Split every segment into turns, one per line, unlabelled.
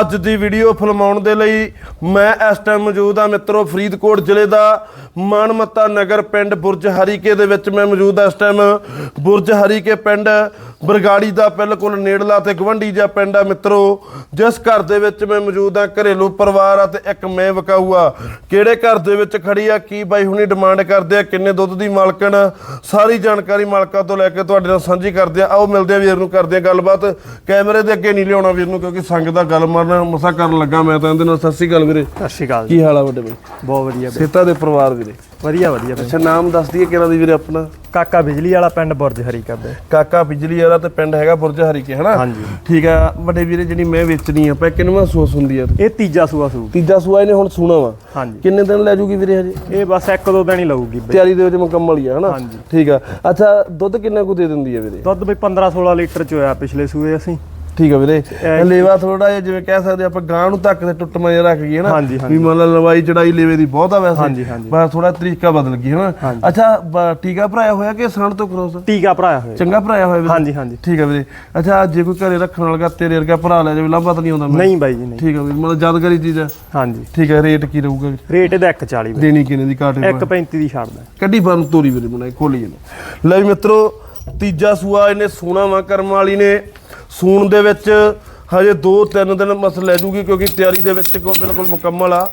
ਅੱਜ ਦੀ ਵੀਡੀਓ ਫਿਲਮਾਉਣ ਦੇ ਲਈ ਮੈਂ ਇਸ ਟਾਈਮ ਮੌਜੂਦ ਆ ਮਿੱਤਰੋ ਫਰੀਦਕੋਟ ਜ਼ਿਲ੍ਹੇ ਦਾ ਮਾਨਮੱਤਾ ਨਗਰ ਪਿੰਡ ਬੁਰਜ ਹਰੀਕੇ ਦੇ ਵਿੱਚ ਮੈਂ ਮੌਜੂਦ ਆ ਇਸ ਟਾਈਮ ਬੁਰਜ ਹਰੀਕੇ ਪਿੰਡ ਬਰਗਾੜੀ ਦਾ ਬਿਲਕੁਲ ਨੇੜਲਾ ਤੇ ਗਵੰਡੀ ਜਿਹਾ ਪਿੰਡ ਆ ਮਿੱਤਰੋ। ਜਿਸ ਘਰ ਦੇ ਵਿੱਚ ਮੈਂ ਮੌਜੂਦ ਆ ਘਰੇਲੂ ਪਰਿਵਾਰ ਆ ਤੇ ਇੱਕ ਮੈਂ ਵਿਕਾਊ ਆ। ਕਿਹੜੇ ਘਰ ਦੇ ਵਿੱਚ ਖੜੀ ਆ ਕੀ ਬਾਈ ਹੁਣੀ ਡਿਮਾਂਡ ਕਰਦੇ ਆ ਕਿੰਨੇ ਦੁੱਧ ਦੀ ਮਾਲਕਣ? ਆ, ਸਾਰੀ ਜਾਣਕਾਰੀ ਮਾਲਕਾਂ ਤੋਂ ਲੈ ਕੇ ਤੁਹਾਡੇ ਨਾਲ ਸਾਂਝੀ ਕਰਦੇ ਆ। ਆਓ ਮਿਲਦੇ ਆ ਵੀਰ ਨੂੰ ਕਰਦੇ ਆ ਗੱਲਬਾਤ। ਕੈਮਰੇ ਦੇ ਅੱਗੇ ਨਹੀਂ ਲਿਆਉਣਾ ਵੀਰ ਨੂੰ ਕਿਉਂਕਿ ਸੰਗ ਦਾ ਗੱਲ ਮਾਰਨਾ ਮਸਾ ਕਰਨ ਲੱਗਾ ਮੈਂ ਤਾਂ ਇਹਦੇ ਨਾਲ ਸਤਿ ਸ਼੍ਰੀ ਅਕਾਲ ਵੀਰੇ।
ਸਤਿ ਸ਼੍ਰੀ ਅਕਾਲ ਜੀ
ਕੀ ਹਾਲ ਆ ਵੱਡੇ ਬਾਈ?
ਬਹੁਤ ਵਧੀਆ ਬਈ।
ਸੇਤਾ ਦੇ ਪਰਿਵਾਰ ਵੀਰੇ।
ਵਧੀਆ ਵਧੀਆ ਬਈ।
ਅੱਛਾ ਨਾਮ ਦੱਸ ਦਈਏ ਕਿਹੜਾ ਦੀ ਵੀਰੇ ਆਪਣਾ?
ਕਾਕਾ ਬਿਜਲੀ ਵਾਲਾ ਪਿੰਡ ਬੁਰਜ ਹਰੀ ਕਰਦੇ।
ਕਾਕਾ ਬਿਜਲੀ ਵਾਲਾ ਤੇ ਪਿੰਡ ਹੈਗਾ ਬੁਰਜ ਹਰੀਕੇ ਹਨਾ?
ਹਾਂਜੀ।
ਠੀਕ ਆ ਵੱਡੇ ਵੀਰੇ ਜਿਹੜੀ ਮੈਂ ਵੇਚਣੀ ਆ ਪੈ ਕਿੰਨਵਾਂ ਸੋਸ ਹੁੰਦੀ ਆ?
ਇਹ ਤੀਜਾ ਸੂਆ ਸੂ।
ਤੀਜਾ ਸੂਆ ਇਹਨੇ ਹੁਣ ਸੂਣਾ ਵਾ।
ਹਾਂਜੀ।
ਕਿੰਨੇ ਦਿਨ ਲੈ ਜੂਗੀ ਵੀਰੇ ਹਜੇ?
ਇਹ ਬਸ ਇੱਕ ਦੋ ਦਿਨ ਹੀ ਲਊਗੀ ਬਈ।
ਤਿਆਰੀ ਦੇ ਵਿੱਚ ਮੁਕੰਮਲ ਹੀ ਆ ਹਨਾ?
ਹਾਂਜੀ।
ਠੀਕ ਆ। ਅੱਛਾ ਦੁੱਧ ਕਿੰਨਾ ਕੁ ਦੇ ਦਿੰਦੀ ਆ ਵੀਰੇ?
ਦੁੱਧ ਬਈ 15 16 ਲੀਟਰ ਚ ਹੋਇਆ ਪਿਛਲੇ ਸੂਏ ਅਸੀਂ।
ਠੀਕ ਆ ਵੀਰੇ। ਲੇਵਾ ਥੋੜਾ ਜਿਹਾ ਜਿਵੇਂ ਕਹਿ ਸਕਦੇ ਆਪਾਂ ਗਾਂ ਨੂੰ ਧੱਕ ਤੇ ਟੁੱਟਮਾ ਜਿਹਾ ਰੱਖ ਗਈ ਹੈ ਨਾ। ਵੀ ਮੰਨ ਲਾ ਲਵਾਈ ਚੜਾਈ ਲੇਵੇ ਦੀ ਬਹੁਤ ਆ ਵੈਸੇ। ਪਰ ਥੋੜਾ ਤਰੀਕਾ ਬਦਲ ਗਈ ਹੈ ਨਾ। ਅੱਛਾ ਟੀਕਾ ਭਰਾਇਆ ਹੋਇਆ ਕਿ ਸਾਣ ਤੋਂ ਕ੍ਰੋਸ?
ਟੀਕਾ ਭਰਾਇਆ ਹੋਇਆ।
ਚੰਗਾ ਭਰਾਇਆ ਹੋਇਆ ਵੀਰੇ?
ਹਾਂਜੀ ਹਾਂਜੀ।
ਠੀਕ ਆ ਵੀਰੇ। ਅੱਛਾ ਜੇ ਕੋਈ ਘਰੇ ਰੱਖਣ ਵਾਲਾ ਤੇਰੇ ਵਰਗਾ ਭਰਾ ਲੈ ਜਾਵੇ ਲਾਭਾ ਤਾਂ ਨਹੀਂ ਆਉਂਦਾ।
ਨਹੀਂ ਬਾਈ ਜੀ ਨਹੀਂ।
ਠੀਕ ਆ ਵੀਰੇ ਮਤਲਬ ਯਾਦਗਾਰੀ ਚੀਜ਼ ਆ।
ਹਾਂਜੀ।
ਠੀਕ ਆ ਰੇਟ ਕੀ ਰਹੂਗਾ?
ਰੇਟ ਇਹਦਾ 140 ਬਈ।
ਦੇਣੀ ਕਿੰਨੇ ਦੀ ਕਾਟ
135 ਦੀ ਛੱਡਦਾ
ਕੱਢੀ ਬੰਨ ਤੋਰੀ ਵੀਰੇ ਬਣਾਈ ਖੋਲੀ ਇਹਨੇ ਲੈ ਵੀ ਮਿੱਤਰੋ ਤੀਜਾ ਸੂਆ ਇਹਨੇ ਸੋਨਾ ਵਾ ਕਰਮ ਵਾਲੀ ਨੇ। ਸੂਣ ਦੇ ਵਿੱਚ ਹਜੇ 2-3 ਦਿਨ ਮਸ ਲੈ ਜੂਗੀ ਕਿਉਂਕਿ ਤਿਆਰੀ ਦੇ ਵਿੱਚ ਕੋ ਬਿਲਕੁਲ ਮੁਕੰਮਲ ਆ।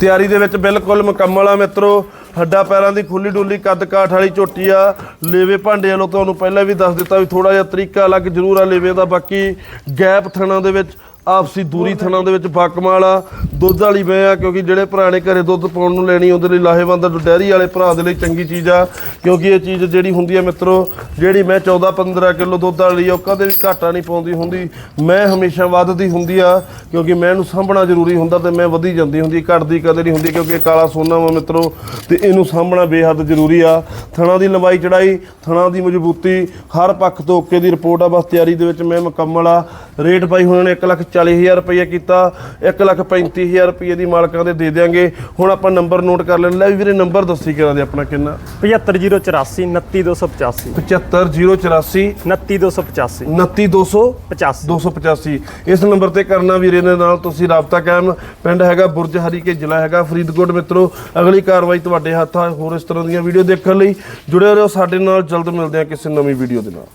ਤਿਆਰੀ ਦੇ ਵਿੱਚ ਬਿਲਕੁਲ ਮੁਕੰਮਲ ਆ ਮਿੱਤਰੋ। ਹੱਡਾ ਪੈਰਾਂ ਦੀ ਖੁੱਲੀ ਡੁੱਲੀ, ਕੱਦ ਕਾਠ ਵਾਲੀ ਝੋਟੀ ਆ। ਲੇਵੇ ਭਾਂਡੇ ਵਾਲੋ ਤੁਹਾਨੂੰ ਪਹਿਲਾਂ ਵੀ ਦੱਸ ਦਿੱਤਾ ਵੀ ਥੋੜਾ ਜਿਹਾ ਤਰੀਕਾ ਅਲੱਗ ਜ਼ਰੂਰ ਆ ਲੇਵੇ ਦਾ। ਬਾਕੀ ਗੈਪ ਥਣਾ ਦੇ ਵਿੱਚ ਆਪਸੀ ਦੂਰੀ ਥਣਾ ਦੇ ਵਿੱਚ ਫੱਕਮਾਲ ਆ। ਦੁੱਧ ਵਾਲੀ ਮੈਂ ਆ ਕਿਉਂਕਿ ਜਿਹੜੇ ਪੁਰਾਣੇ ਘਰੇ ਦੁੱਧ ਪਾਉਣ ਨੂੰ ਲੈਣੀ ਉਹਦੇ ਲਈ ਲਾਹੇਵੰਦ ਆ, ਡੈਰੀ ਵਾਲੇ ਭਰਾ ਦੇ ਲਈ ਚੰਗੀ ਚੀਜ਼ ਆ ਕਿਉਂਕਿ ਇਹ ਚੀਜ਼ ਜਿਹੜੀ ਹੁੰਦੀ ਆ ਮਿੱਤਰੋ ਜਿਹੜੀ ਮੈਂ 14 15 ਕਿਲੋ ਦੁੱਧ ਵਾਲੀ ਆ ਉਹ ਕਦੇ ਵੀ ਘਾਟਾ ਨਹੀਂ ਪਾਉਂਦੀ ਹੁੰਦੀ। ਮੈਂ ਹਮੇਸ਼ਾ ਵੱਧਦੀ ਹੁੰਦੀ ਆ ਕਿਉਂਕਿ ਮੈਂ ਇਹਨੂੰ ਸਾਂਭਣਾ ਜ਼ਰੂਰੀ ਹੁੰਦਾ ਤੇ ਮੈਂ ਵਧੀ ਜਾਂਦੀ ਹੁੰਦੀ ਘਟਦੀ ਕਦੇ ਨਹੀਂ ਹੁੰਦੀ ਕਿਉਂਕਿ ਇਹ ਕਾਲਾ ਸੋਨਾ ਵਾ ਮਿੱਤਰੋ ਤੇ ਇਹਨੂੰ ਸਾਂਭਣਾ ਬੇਹੱਦ ਜ਼ਰੂਰੀ ਆ। ਥਣਾ ਦੀ ਲੰਬਾਈ ਚੜਾਈ ਥਣਾ ਦੀ ਮਜ਼ਬੂਤੀ ਹਰ ਪੱਖ ਤੋਂ ਓਕੇ ਦੀ ਰਿਪੋਰਟ ਆ ਬਸ ਤਿਆਰੀ ਦੇ ਵਿੱਚ ਮੈਂ ਮੁਕੰਮਲ ਆ। ਰੇਟ ਬਾਈ ਹੁਣ ਨੇ 140000 ਰੁਪਏ ਕੀਤਾ 135000 ਰੁਪਏ ਦੀ ਮਾਲਕਾਂ ਦੇ ਦੇ ਦਿਆਂਗੇ। ਹੁਣ ਆਪਾਂ ਨੰਬਰ ਨੋਟ ਕਰ ਲੈਣ ਲੈ ਵੀਰੇ ਨੰਬਰ ਦੱਸੀ ਕਿਹੜਾ ਦੇ ਆਪਣਾ ਕਿੰਨਾ?
75084 29285
75084
29285
29200
85
285 ਇਸ ਨੰਬਰ ਤੇ ਕਰਨਾ ਵੀਰੇ ਦੇ ਨਾਲ ਤੁਸੀਂ ਰਾਬਤਾ ਕਾਇਮ। ਪਿੰਡ ਹੈਗਾ ਬੁਰਜ ਹਰੀਕੇ ਜ਼ਿਲ੍ਹਾ ਹੈਗਾ ਫਰੀਦਕੋਟ ਮਿੱਤਰੋ। ਅਗਲੀ ਕਾਰਵਾਈ ਤੁਹਾਡੇ ਹੱਥ ਆ ਹੋਰ ਇਸ ਤਰ੍ਹਾਂ ਦੀਆਂ ਵੀਡੀਓ ਦੇਖਣ ਲਈ ਜੁੜੇ ਰਹੋ। ਸਾਡੇ ਨਾਲ ਜਲਦ ਮਿਲਦੇ ਹਾਂ ਕਿਸੇ ਨਵੀਂ ਵੀਡੀਓ ਦੇ ਨਾਲ।